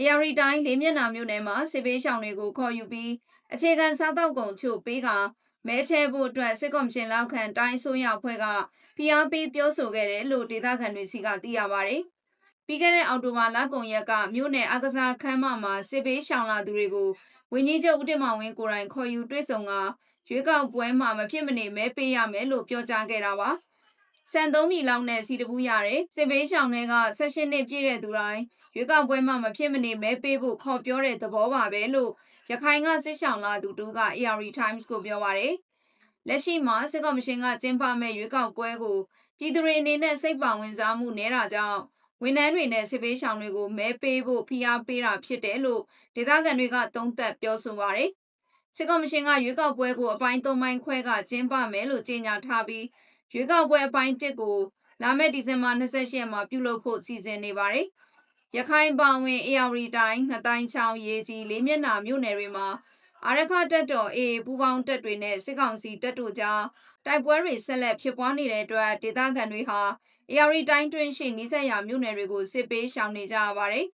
AR တိုင်းလေးမျက်နှာမြို့နယ်မှာစစ်ပေးရှောင်တွေကိုခေါ်ယူပြီးအခြေခံစားတောက်ကုန်ချို့ပေးကမဲထဲဖို့အတွက်စစ်ကော်မရှင်လောက်ခံတိုင်းအစိုးရအဖွဲ့ကဖိအားပေးပြောဆိုခဲ့တယ်လို့ဒေသခံတွေစီကသိရပါတယ်။ပြီးခဲ့တဲ့အောက်တိုဘာလကုန်ရက်ကမြို့နယ်အကစားခန်းမမှာစစ်ပေးရှောင်လာသူတွေကိုဝင်းကြီးချုပ်ဦးတင်မောင်ဝင်းကိုယ်တိုင်ခေါ်ယူတွေ့ဆုံကရွေးကောက်ပွဲမှာမဖြစ်မနေမဲပေးရမယ်လို့ပြောကြားခဲ့တာပါ။ စံသုံးမီလောက်နဲ့စီတပူးရတယ်စစ်ပေးရှောင်တွေက16နှစ်ပြည့်တဲ့သူတိုင်းရွေးကောက်ပွဲမှာမဖြစ်မနေမဲပေးဖို့ခေါ်ပြောတဲ့သဘောပါပဲလို့ရခိုင်ကစစ်ရှောင်လာသူတူက AR Times ကိုပြောပါတယ်။လက်ရှိမှာစစ်ကော်မရှင်ကကျင်းပမဲ့ရွေးကောက်ပွဲကိုပြည်သူတွေအနေနဲ့စိတ်ပါဝင်စားမှုနေတာကြောင့်ဝန်ထမ်းတွေနဲ့စစ်ပေးရှောင်တွေကိုမဲပေးဖို့ဖိအားပေးတာဖြစ်တယ်လို့ဒေသခံတွေကသုံးသပ်ပြောဆိုပါတယ်။စစ်ကော်မရှင်ကရွေးကောက်ပွဲကိုအပိုင်း၃ပိုင်းခွဲကကျင်းပမယ်လို့ကြေညာထားပြီး ရွေးကောက်ပွဲအပိုင်း၁ကိုလာမယ့်ဒီဇင်ဘာ28ရက်မှာပြုလုပ်ဖို့စီစဉ်နေပါတယ်။ရခိုင်ပောင်ဝင် AR တိုင်းငတိုင်းချောင်းရေကြီးလေးမျက်နှာမြို့နယ်တွေမှာအာရဖတက်တော် AA ပူးပေါင်းတပ်တွေနဲ့စစ်ကောင်စီတပ်တို့ကြားတိုက်ပွဲတွေဆက်လက်ဖြစ်ပွားနေတဲ့အတွက်ဒေသခံတွေဟာ AR တိုင်းတွင်းရှိနီးစပ်ရာမြို့နယ်တွေကိုစစ်ပေးရှောင်နေကြရပါတယ်